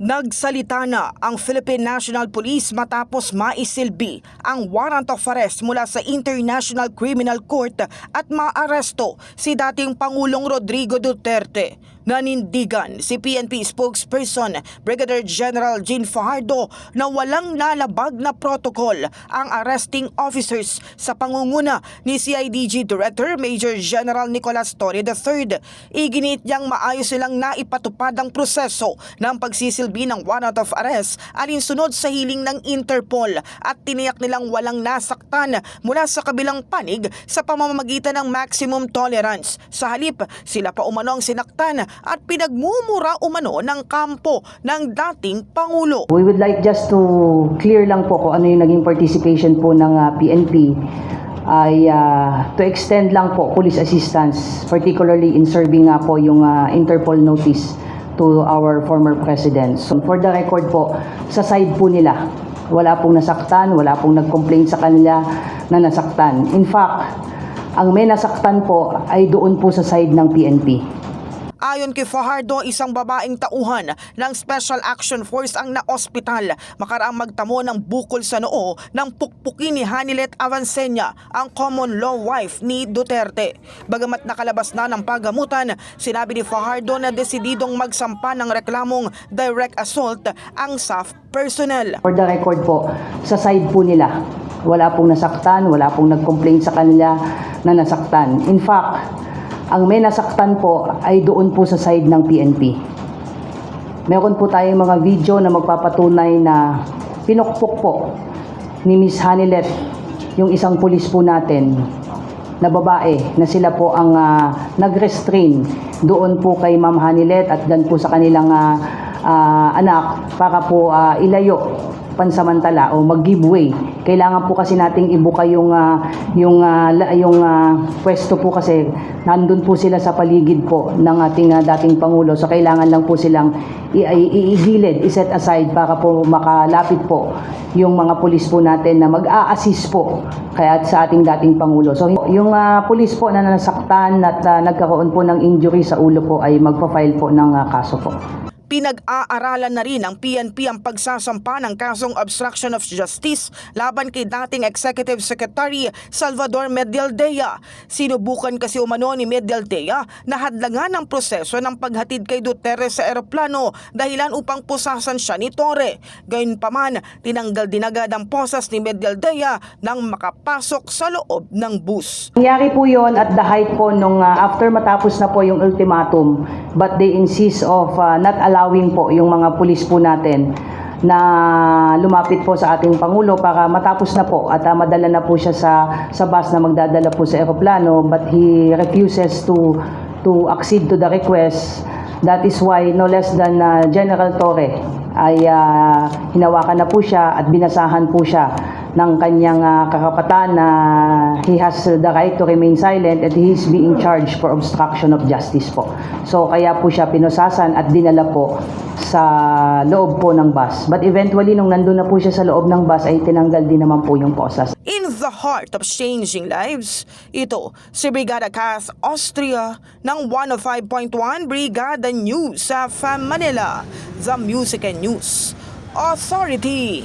Nagsalita na ang Philippine National Police matapos maisilbi ang warrant of arrest mula sa International Criminal Court at maaresto si dating Pangulong Rodrigo Duterte. Nanindigan si PNP spokesperson Brigadier General Jean Fajardo na walang nalabag na protocol ang arresting officers sa pangunguna ni CIDG Director Major General Nicolas Torre III. Iginit niyang maayos silang naipatupad ang proseso ng pagsisilbi ng warrant of arrest alinsunod sa hiling ng Interpol at tiniyak nilang walang nasaktan mula sa kabilang panig sa pamamagitan ng maximum tolerance. Sa halip, sila pa umanong sinaktan at pinagmumura umano ng kampo ng dating Pangulo. We would like just to clear lang po kung ano yung naging participation po ng ah, PNP ay ah, to extend lang po police assistance particularly in serving nga po yung ah, Interpol notice to our former president. So for the record po, sa side po nila, wala pong nasaktan, wala pong nag-complain sa kanila na nasaktan. In fact, ang may nasaktan po ay doon po sa side ng PNP. Ayon kay Fajardo, isang babaeng tauhan ng Special Action Force ang na-ospital makaraang magtamo ng bukol sa noo ng pukpukin ni Hanilet Avancenia, ang common law wife ni Duterte. Bagamat nakalabas na ng pagamutan, sinabi ni Fajardo na desididong magsampa ng reklamong direct assault ang SAF personnel. For the record po, sa side po nila, wala pong nasaktan, wala pong nag-complain sa kanila na nasaktan. In fact, ang may nasaktan po ay doon po sa side ng PNP. Meron po tayong mga video na magpapatunay na pinukpok po ni Miss Hanilet yung isang pulis po natin na babae na sila po ang ah, nag-restrain doon po kay Ma'am Hanilet at dan po sa kanilang ah, ah, anak para po ah, ilayo pansamantala o mag-give way. Kailangan po kasi nating ibuka yung ah, yung la- yung ah, pwesto po kasi nandun po sila sa paligid po ng ating ah, dating pangulo. So kailangan lang po silang iigilid, iset aside para po makalapit po yung mga pulis po natin na mag-a-assist po kaya sa ating dating pangulo. So yung ah, pulis po na nasaktan at ah, nagkaroon po ng injury sa ulo po ay magpa-file po ng ah, kaso po. Pinag-aaralan na rin ng PNP ang pagsasampa ng kasong obstruction of justice laban kay dating Executive Secretary Salvador Medialdea. Sinubukan kasi umano ni Medialdea na hadlangan ang proseso ng paghatid kay Duterte sa eroplano dahilan upang pusasan siya ni Torre. Gayunpaman, tinanggal din agad ang posas ni Medialdea nang makapasok sa loob ng bus. Nangyari po yon at the height po nung ah, after matapos na po yung ultimatum but they insist of ah, not allowing po yung mga pulis po natin na lumapit po sa ating Pangulo para matapos na po at ah, madala na po siya sa, sa bus na magdadala po sa eroplano but he refuses to to accede to the request. That is why no less than ah, General Torre ay ah, hinawakan na po siya at binasahan po siya ng kanyang ah, karapatan na he has the right to remain silent and he is being charged for obstruction of justice po. So kaya po siya pinusasan at dinala po sa loob po ng bus. But eventually nung nandun na po siya sa loob ng bus ay tinanggal din naman po yung posas. In the heart of changing lives, ito si Brigada Cass Austria ng 105.1 Brigada News sa FAM Manila, The Music and News Authority.